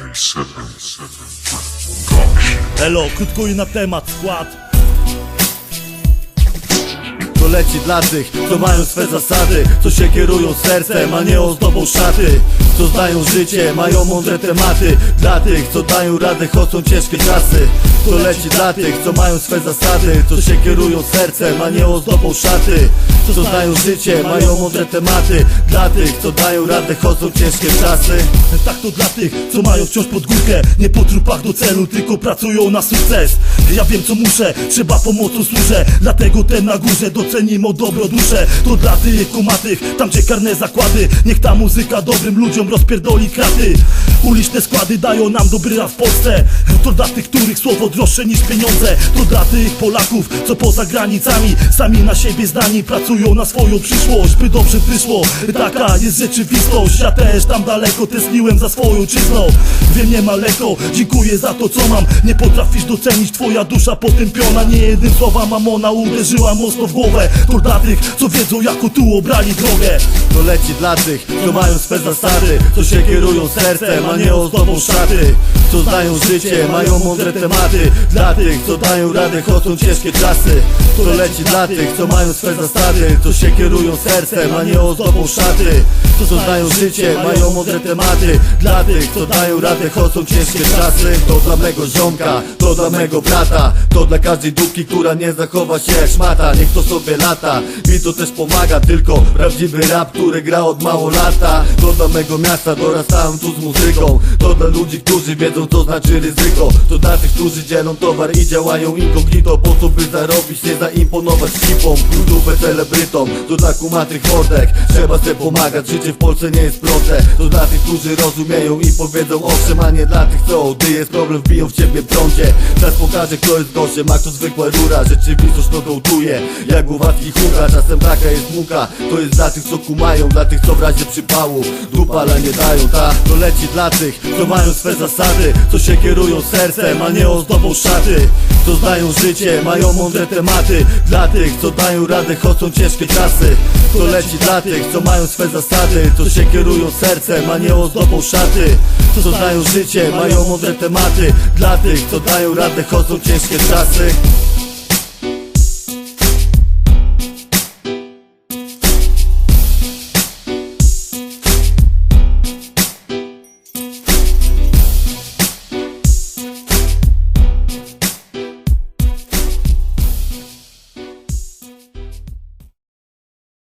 A7, 7, Production. Elo, krótko i na temat skład To leci dla tych, co mają swe zasady Co się kierują sercem, a nie ozdobą szaty Co znają życie, mają mądre tematy. Dla tych, co dają radę, choć są ciężkie czasy. To leci dla tych, co mają swe zasady Co się kierują sercem, a nie ozdobą szaty. Co znają życie, mają mądre tematy. Dla tych, co dają radę, choć są ciężkie czasy. Tak to dla tych, co mają wciąż pod górkę. Nie po trupach do celu, tylko pracują na sukces. Ja wiem co muszę, trzeba pomocą służę. Dlatego ten na górze docenimy o dobro duszę. To dla tych kumatych, tam gdzie karne zakłady. Niech ta muzyka dobrym ludziom rozpierdoli kraty Uliczne składy dają nam dobry rap w Polsce. To dla tych, których słowo droższe niż pieniądze. To dla tych Polaków, co poza granicami Sami na siebie zdani pracują na swoją przyszłość By dobrze wyszło, taka jest rzeczywistość. Ja też tam daleko tęskniłem za swoją ojczyzną Wiem nie ma lekko, dziękuję za to co mam. Nie potrafisz docenić, twoja dusza potępiona. Nie jednym słowa mamona uderzyła mocno w głowę. To dla tych, co wiedzą jako tu obrali drogę. To leci dla tych, co mają swe zasady Co się kierują sercem, a nie ozdobą szaty Co znają życie, mają mądre tematy. Dla tych, co dają radę, choć są ciężkie czasy. To leci dla tych, co mają swe zasady. Co się kierują sercem, a nie ozdobą szaty Co znają życie, mają mądre tematy. Dla tych, co dają radę, choć są ciężkie czasy. To dla mego ziomka, to dla mego brata. To dla każdej dupki, która nie zachowa się jak szmata. Niech to sobie lata, mi to też pomaga Tylko prawdziwy rap, który gra od mało lata. To dla mego miasta, dorastałem tu z muzyką. To dla ludzi, którzy wiedzą co znaczy ryzyko. To dla tych, którzy dzielą towar i działają incognito Po to by zarobić, nie zaimponować hipom Klubówę celebrytom, to dla kumatych mordek Trzeba sobie pomagać, życie w Polsce nie jest proste. To dla tych, którzy rozumieją i powiedzą owszem A nie dla tych, co gdy jest problem wbiją w ciebie prądzie. Czas pokaże kto jest gościem, a kto zwykła rura. Rzeczywistość to gołtuje, jak głowacki huka. Czasem taka jest muka, to jest dla tych, co kumają Dla tych, co w razie przypału. Dupa, ale nie dają, ta To leci dla tych, co mają swe zasady Co się kierują sercem, a nie ozdobą szaty. Co znają życie, mają mądre tematy. Dla tych, co dają radę, choć są ciężkie czasy. To leci dla tych, co mają swe zasady Co się kierują sercem, a nie ozdobą szaty. Co znają życie, mają mądre tematy. Dla tych, co dają radę, choć są ciężkie czasy